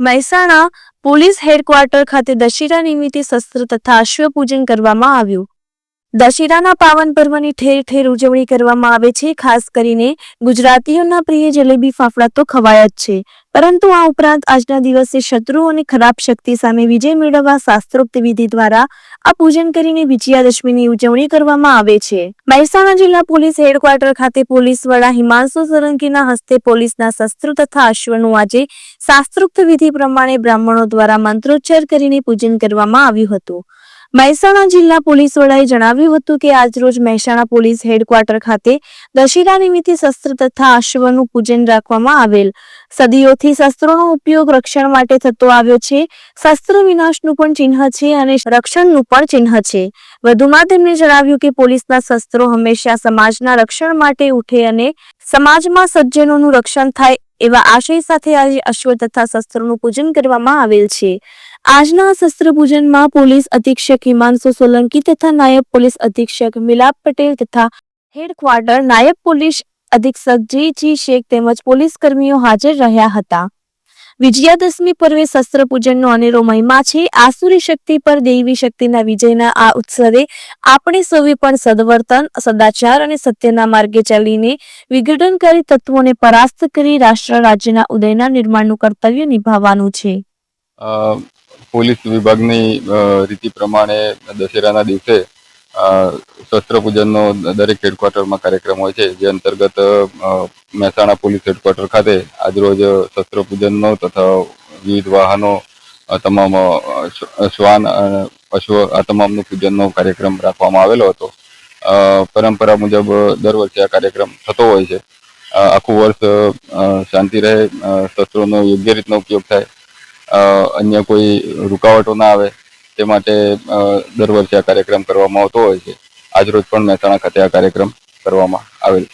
Mehsana police headquarter ખાતે દશેરા નિમિત્તે શસ્ત્ર તથા અશ્વ પૂજન કરવામાં આવ્યું. દશેરાના પાવન પર્વની ઠેર ઠેર ઉજવણી કરવામાં આવે છે. ખાસ કરીને ગુજરાતીઓના પ્રિય જલેબી ફાફડા તો ખવાય જ છે. પરંતુ આ ઉપરાંત આજના દિવસે શત્રુઓ અને ખરાબ શક્તિ સામે વિજય મેળવવા શાસ્ત્રોક્ત વિધિ દ્વારા આ પૂજન કરીને વિજયાદશમીની ઉજવણી કરવામાં આવે છે. મહેસાણા જિલ્લા પોલીસ હેડક્વાર્ટર ખાતે પોલીસ વડા હિમાંશુ સોલંકીના હસ્તે પોલીસના શસ્ત્રો તથા અશ્વનું આજે શાસ્ત્રોક્ત વિધિ પ્રમાણે બ્રાહ્મણો દ્વારા મંત્રોચ્ચાર કરીને પૂજન કરવામાં આવ્યું હતું. મહેસાણા જિલ્લા પોલીસ વડાએ જણાવ્યું હતું કે આજરોજ મહેસાણા પોલીસ હેડક્વાર્ટર ખાતે દશેરા નિમિત્તે શસ્ત્ર તથા અશ્વનું પૂજન રાખવામાં આવેલ. સદીઓથી શસ્ત્રોનો ઉપયોગ રક્ષણ માટે થતો આવ્યો છે. શસ્ત્ર વિનાશનું પણ ચિહ્ન છે અને રક્ષણનું પણ ચિહ્ન છે. વધુમાં તેમણે જણાવ્યું કે પોલીસના શસ્ત્રો હંમેશા સમાજના રક્ષણ માટે ઉઠે અને સમાજમાં સજ્જનોનું રક્ષણ થાય એવા આશય સાથે આજે અશ્વ તથા શસ્ત્રોનું પૂજન કરવામાં આવેલ છે. આજના શસ્ત્ર પૂજનમાં પોલીસ અધિક્ષક હિમાંશુ સોલંકી તથા નાયબ પોલીસ અધિક્ષક મિલાપ પટેલ તથા હેડક્વાર્ટર નાયબ પોલીસ અધિક્ષક જી જી શેખ તેમજ પોલીસ કર્મીઓ હાજર રહ્યા હતા. વિજયાદશમી પર્વે શસ્ત્ર પૂજનનો અનેરો મહિમા છે. આસુરી શક્તિ પર દૈવી શક્તિના વિજયના આ ઉત્સવે આપણે સૌએ પણ સદવર્તન, સદાચાર અને સત્યના માર્ગે ચાલીને વિઘટનકારી તત્વોને પરાસ્ત કરી રાષ્ટ્ર રાજ્યના ઉદયના નિર્માણનું કર્તવ્ય નિભાવવાનું છે. પોલીસ વિભાગની રીતિ પ્રમાણે દશેરાના દિવસે શસ્ત્ર પૂજનનો દરેક હેડક્વાર્ટરમાં કાર્યક્રમ હોય છે, જે અંતર્ગત મહેસાણા પોલીસ હેડક્વાર્ટર ખાતે આજરોજ શસ્ત્ર પૂજનનો તથા વિવિધ વાહનો તમામ શ્વાન અશ્વ આ તમામનું પૂજનનો કાર્યક્રમ રાખવામાં આવેલો હતો. પરંપરા મુજબ દર વર્ષે આ કાર્યક્રમ થતો હોય છે. આખું વર્ષ શાંતિ રહે શસ્ત્રોનો યોગ્ય રીતનો ઉપયોગ થાય અન્ય કોઈ રૂકાવટો ના આવે તે માટે દર વર્ષે આ કાર્યક્રમ કરવામાં આવતો હોય છે. આજરોજ પણ મહેસાણા ખાતે આ કાર્યક્રમ કરવામાં આવેલ